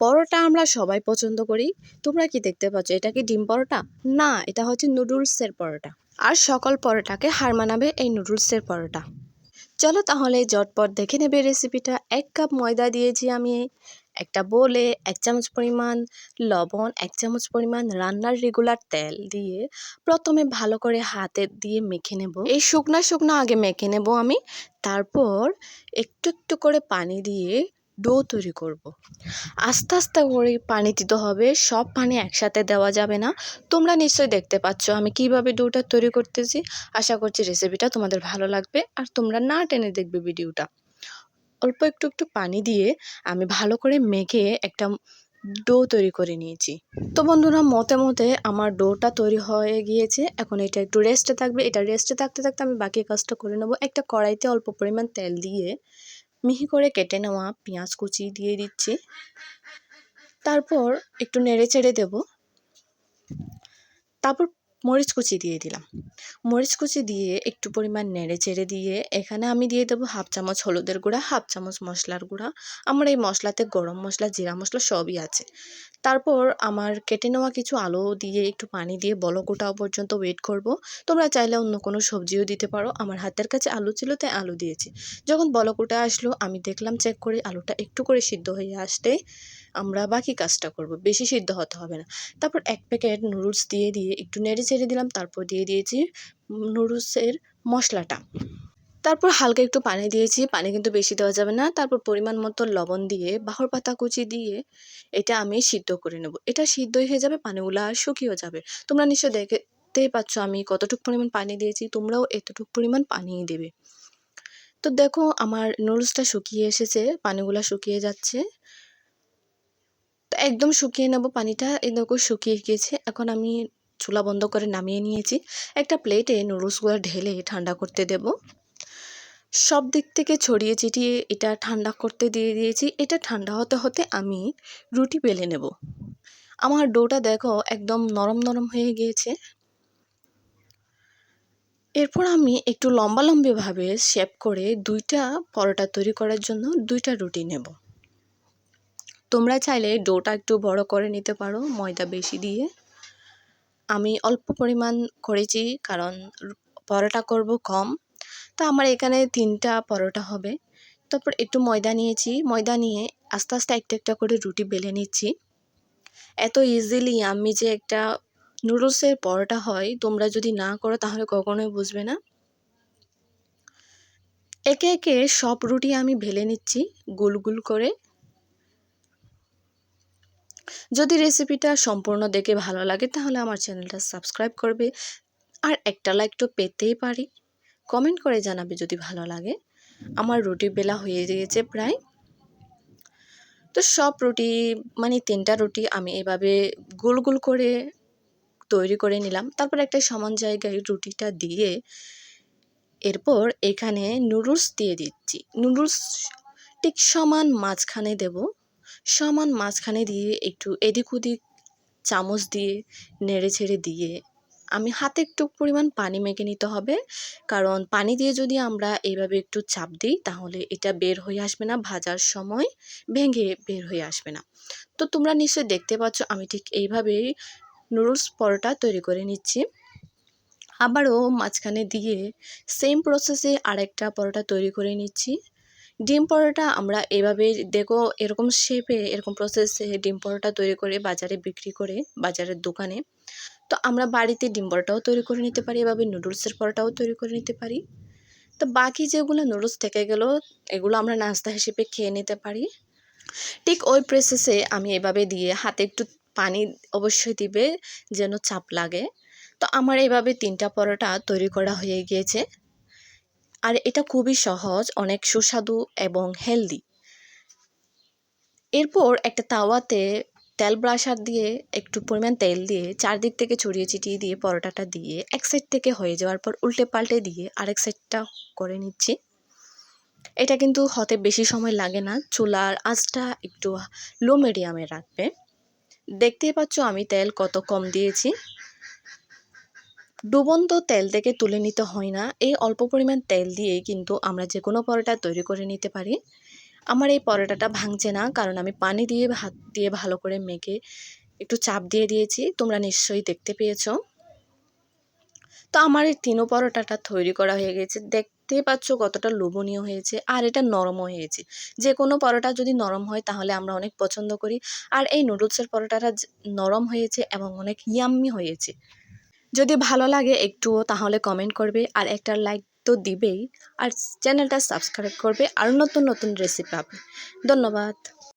পরোটা আমরা সবাই পছন্দ করি। তোমরা কি দেখতে পাচ্ছ? এটা কি ডিম পরোটা? না, এটা হচ্ছে নুডলসের পরোটা। আর সকল পরোটাকে হার মানাবে এই নুডলসের পরোটা। চলো তাহলে জটপট দেখে নেবে রেসিপিটা এক কাপ ময়দা দিয়েছি আমি, একটা বলে, এক চামচ পরিমাণ লবণ, এক চামচ পরিমাণ রান্নার রেগুলার তেল দিয়ে প্রথমে ভালো করে হাতে দিয়ে মেখে নেব। এই শুকনা শুকনো আগে মেখে নেব আমি। তারপর একটু একটু করে পানি দিয়ে ডো তৈরি করব। আস্তে আস্তে করে পানি দিতে হবে, সব পানি একসাথে দেওয়া যাবে না। তোমরা নিশ্চয়ই দেখতে পাচ্ছ আমি কীভাবে ডোটা তৈরি করতেছি। আশা করছি রেসিপিটা তোমাদের ভালো লাগবে আর তোমরা না টেনে দেখবে ভিডিওটা অল্প একটু একটু পানি দিয়ে আমি ভালো করে মেখে একটা ডো তৈরি করে নিয়েছি। তো বন্ধুরা, মতে মতে আমার ডোটা তৈরি হয়ে গিয়েছে। এখন এটা একটু রেস্টে থাকবে। এটা রেস্টে থাকতে থাকতে আমি বাকি কাজটা করে নেব। একটা কড়াইতে অল্প পরিমাণ তেল দিয়ে মিহি করে কেটে নেওয়া পেঁয়াজ কুচি দিয়ে দিচ্ছি। তারপর একটু নেড়ে চেড়ে দেব। তারপর মরিচ কুচি দিয়ে দিলাম। মরিচ কুচি দিয়ে একটু পরিমাণ নেড়ে চেড়ে দিয়ে এখানে আমি দিয়ে দেবো হাফ চামচ হলুদের গুঁড়া, হাফ চামচ মশলার গুঁড়া। আমার এই মশলাতে গরম মশলা, জিরা মশলা সবই আছে। তারপর আমার কেটে নেওয়া কিছু আলু দিয়ে একটু পানি দিয়ে বলকোটাও পর্যন্ত ওয়েট করব। তোমরা চাইলে অন্য কোনো সবজিও দিতে পারো। আমার হাতের কাছে আলু ছিল, তাই আলু দিয়েছি। যখন বলকোটা আসলো, আমি দেখলাম চেক করে আলুটা একটু করে সিদ্ধ হয়ে আসতে আমরা বাকি কাজটা করব, বেশি সিদ্ধ হতে হবে না। তারপর এক প্যাকেট নুডলস দিয়ে দিয়ে একটু নেড়ে চেড়ে দিলাম, তারপর দিয়ে দিয়েছি নুডলসের মশলাটা। তারপর হালকা একটু পানি দিয়েছি, পানি কিন্তু বেশি দেওয়া যাবে না। তারপর পরিমাণ মতো লবণ দিয়ে বাহর পাতা কুচি দিয়ে এটা আমি সিদ্ধ করে নেব। এটা সিদ্ধ হয়ে যাবে, পানিগুলো আর শুকিয়েও যাবে। তোমরা নিশ্চয় দেখতেই পাচ্ছ আমি কতটুকু পরিমাণ পানি দিয়েছি, তোমরাও এতটুকু পরিমাণ পানি দেবে। তো দেখো আমার নুডলসটা শুকিয়ে এসেছে, পানিগুলো শুকিয়ে যাচ্ছে। একদম শুকিয়ে নেব, পানিটা দেখো শুকিয়ে গিয়েছে। এখন আমি চুলা বন্ধ করে নামিয়ে নিয়েছি। একটা প্লেটে নুডলসগুলো ঢেলে ঠান্ডা করতে দেব। সব দিক থেকে ছড়িয়ে ছিটিয়ে এটা ঠান্ডা করতে দিয়ে দিয়েছি। এটা ঠান্ডা হতে হতে আমি রুটি বেলে নেব। আমার ডোটা দেখো একদম নরম নরম হয়ে গিয়েছে। এরপর আমি একটু লম্বা লম্বিভাবে শেপ করে দুইটা পরোটা তৈরি করার জন্য দুইটা রুটি নেব। তোমরা চাইলে ডোটা একটু বড় করে নিতে পারো, ময়দা বেশি দিয়ে। আমি অল্প পরিমাণ করেছি, কারণ পরোটা করব কম। তো আমার এখানে তিনটা পরোটা হবে। তারপর একটু ময়দা নিয়েছি। ময়দা নিয়ে আস্তে আস্তে একটা একটা করে রুটি বেলে নিচ্ছি। এত ইজিলি আমি যে একটা নুডলসের পরোটা হয়, তোমরা যদি না করো তাহলে কখনোই বুঝবে না। একে একে সব রুটি আমি ভেলে নিচ্ছি, গুল গুল করে। যদি রেসিপিটা সম্পূর্ণ দেখে ভালো লাগে, তাহলে আমার চ্যানেলটা সাবস্ক্রাইব করবে। আর একটা লাইক তো পেতেই পারি। কমেন্ট করে জানাবে যদি ভালো লাগে। আমার রুটি বেলা হয়ে গিয়েছে প্রায়। তো সব রুটি মানে তিনটা রুটি আমি এভাবে গোল গোল করে তৈরি করে নিলাম। তারপর একটা সমান জায়গায় রুটিটা দিয়ে এরপর এখানে নুডলস দিয়ে দিচ্ছি। নুডলস ঠিক সমান মাঝখানে দেব। সমান মাঝখানে দিয়ে একটু এদিক ওদিক চামচ দিয়ে নেড়ে ছেড়ে দিয়ে আমি হাতে একটু পরিমাণ পানি মেখে নিতে হবে। কারণ পানি দিয়ে যদি আমরা এইভাবে একটু চাপ দিই, তাহলে এটা বের হয়ে আসবে না, ভাজার সময় ভেঙে বের হয়ে আসবে না। তো তোমরা নিশ্চয়ই দেখতে পাচ্ছ, আমি ঠিক এইভাবেই নুডলস পরোটা তৈরি করে নিচ্ছি। আবারও মাঝখানে দিয়ে সেম প্রসেসে আরেকটা পরোটা তৈরি করে নিচ্ছি। ডিম পরোটা আমরা এভাবে দেখো এরকম শেপে এরকম প্রসেসে ডিম পরোটা তৈরি করে বাজারে বিক্রি করে বাজারের দোকানে। তো আমরা বাড়িতে ডিম পরোটাও তৈরি করে নিতে পারি, এভাবে নুডলসের পরোটাও তৈরি করে নিতে পারি। তো বাকি যেগুলো নুডলস থেকে গেল, এগুলো আমরা নাস্তা হিসেবে খেয়ে নিতে পারি। ঠিক ওই প্রসেসে আমি এভাবে দিয়ে হাতে একটু পানি অবশ্যই দিবে, যেন চাপ লাগে। তো আমার এভাবে তিনটা পরোটা তৈরি করা হয়ে গিয়েছে। আর এটা খুবই সহজ, অনেক সুস্বাদু এবং হেলদি এরপর একটা তাওয়াতে তেল ব্রাশার দিয়ে একটু পরিমাণ তেল দিয়ে চারদিক থেকে ছড়িয়ে ছিটিয়ে দিয়ে পরোটাটা দিয়ে এক সাইড থেকে হয়ে যাওয়ার পর উল্টে পাল্টে দিয়ে আরেক সাইডটা করে নিচ্ছি। এটা কিন্তু হতে বেশি সময় লাগে না, চুলার আঁচটা একটু লো মিডিয়ামে রাখবে। দেখতেই পাচ্ছ আমি তেল কত কম দিয়েছি। ডুবন্ত তেল থেকে তুলে নিতে হয় না। এই অল্প পরিমাণ তেল দিয়ে কিন্তু আমরা যে কোনো পরোটা তৈরি করে নিতে পারি। আমার এই পরোটাটা ভাঙছে না, কারণ আমি পানি দিয়ে ভাত দিয়ে ভালো করে মেখে একটু চাপ দিয়ে দিয়েছি। তোমরা নিশ্চয়ই দেখতে পেয়েছ। তো আমার এই তিনো পরোটাটা তৈরি করা হয়ে গেছে। দেখতে পাচ্ছ কতটা লোভনীয় হয়েছে, আর এটা নরমও হয়েছে। যে কোনো পরোটা যদি নরম হয় তাহলে আমরা অনেক পছন্দ করি। আর এই নুডলসের পরোটাটা নরম হয়েছে এবং অনেক ইয়াম্মি হয়েছে। যদি ভালো লাগে একটুও, তাহলে কমেন্ট করবে আর একটা লাইক তো দিবেই। আর চ্যানেলটা সাবস্ক্রাইব করবে আর নতুন নতুন রেসিপি পাবে। ধন্যবাদ।